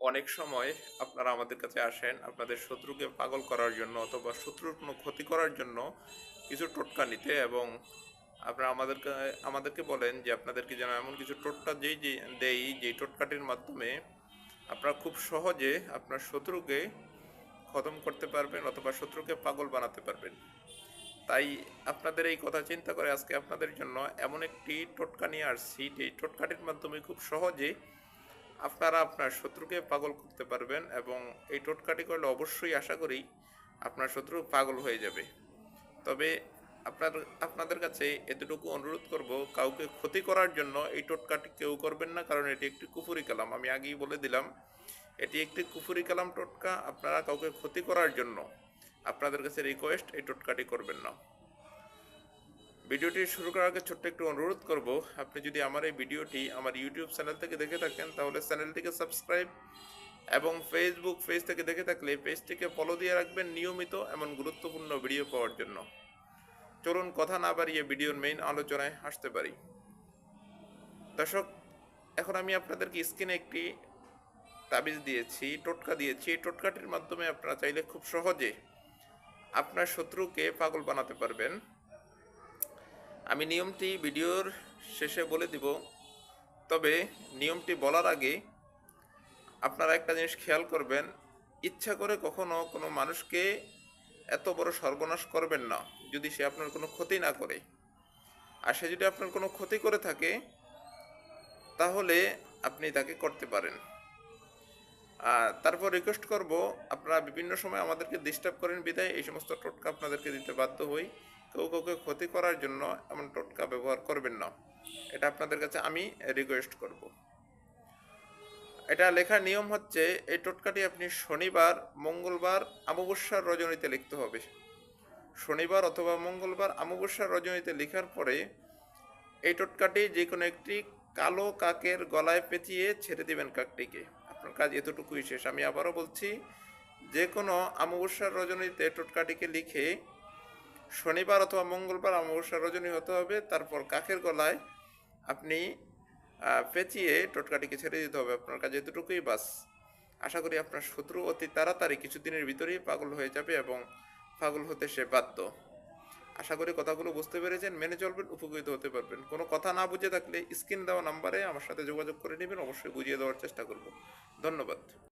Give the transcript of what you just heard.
অনেক সময় আপনারা আমাদের কাছে আসেন, আপনাদের শত্রুকে পাগল করার জন্য অথবা শত্রুর কোনো ক্ষতি করার জন্য কিছু টোটকা নিতে এবং আপনারা আমাদেরকে আমাদেরকে বলেন যে আপনাদেরকে যেন এমন কিছু টোটকা যেই যে দেই, যেই টোটকাটির মাধ্যমে আপনারা খুব সহজে আপনার শত্রুকে খতম করতে পারবেন অথবা শত্রুকে পাগল বানাতে পারবেন। তাই আপনাদের এই কথা চিন্তা করে আজকে আপনাদের জন্য এমন একটি টোটকা নিয়ে আসছি, যে টোটকাটির মাধ্যমে খুব সহজে আপনারা আপনার শত্রুকে পাগল করতে পারবেন এবং এই টোটকাটি করলে অবশ্যই আশা করি আপনার শত্রু পাগল হয়ে যাবে। তবে আপনার, আপনাদের কাছে এতটুকু অনুরোধ করব, কাউকে ক্ষতি করার জন্য এই টোটকাটি কেউ করবেন না, কারণ এটি একটি কুফুরি কালাম। আমি আগেই বলে দিলাম, এটি একটি কুফুরি কালাম টোটকা, আপনারা কাউকে ক্ষতি করার জন্য আপনাদের কাছে রিকোয়েস্ট এই টোটকাটি করবেন না। ভিডিওটি শুরু করার আগে ছোট্ট একটু অনুরোধ করব, আপনি যদি আমার এই ভিডিওটি আমার ইউটিউব চ্যানেল থেকে দেখে থাকেন, তাহলে চ্যানেলটিকে সাবস্ক্রাইব এবং ফেসবুক পেজ থেকে দেখে থাকলে পেজটিকে ফলো দিয়ে রাখবেন নিয়মিত এমন গুরুত্বপূর্ণ ভিডিও পাওয়ার জন্য। চলুন কথা না বাড়িয়ে ভিডিওর মেইন আলোচনায় আসতে পারি। দর্শক, এখন আমি আপনাদেরকে স্ক্রিনে একটি তাবিজ দিয়েছি, টোটকা দিয়েছি। এই টোটকাটির মাধ্যমে আপনারা চাইলে খুব সহজে আপনার শত্রুকে পাগল বানাতে পারবেন। আমি নিয়মটি ভিডিওর শেষে বলে দিব। তবে নিয়মটি বলার আগে আপনারা একটা জিনিস খেয়াল করবেন, ইচ্ছা করে কখনো কোনো মানুষকে এত বড় সর্বনাশ করবেন না, যদি সে আপনার কোনো ক্ষতি না করে। আর সে যদি আপনার কোনো ক্ষতি করে থাকে, তাহলে আপনি তাকে করতে পারেন। আর তারপর রিকোয়েস্ট করব, আপনারা বিভিন্ন সময় আমাদেরকে ডিস্টার্ব করেন বিদায়, এই সমস্ত টোটকা আপনাদেরকে দিতে বাধ্য হই। কেউ কাউকে ক্ষতি করার জন্য এমন টোটকা ব্যবহার করবেন না। এটা আপনাদের কাছে আমি রিকোয়েস্ট করব। এটা লেখার নিয়ম হচ্ছে, এই টোটকাটি আপনি শনিবার, মঙ্গলবার, অমাবস্যার রজনীতে লিখতে হবে। শনিবার অথবা মঙ্গলবার, অমাবস্যার রজনীতে লেখার পরে এই টোটকাটি যে কোনো একটি কালো কাকের গলায় পেঁচিয়ে ছেড়ে দিবেন কাকটিকে। আপনার কাজ এতটুকুই শেষ। আমি আবারও বলছি যে কোনো অমাবস্যার রজনীতে টোটকাটিকে লিখে শনিবার অথবা মঙ্গলবার অমাবস্যা রজনী হতে হবে, তারপর কাকের গলায় আপনি পেঁচিয়ে টোটকাটিকে ছেড়ে দিতে হবে আপনার কাছে এতটুকুই বাস। আশা করি আপনার শত্রু অতি তাড়াতাড়ি কিছুদিনের ভিতরেই পাগল হয়ে যাবে এবং পাগল হতে সে বাধ্য। আশা করি কথাগুলো বুঝতে পেরেছেন, মেনে চলবেন, উপকৃত হতে পারবেন। কোনো কথা না বুঝে থাকলে স্ক্রিন দেওয়া নাম্বারে আমার সাথে যোগাযোগ করে নেবেন, অবশ্যই বুঝিয়ে দেওয়ার চেষ্টা করব। ধন্যবাদ।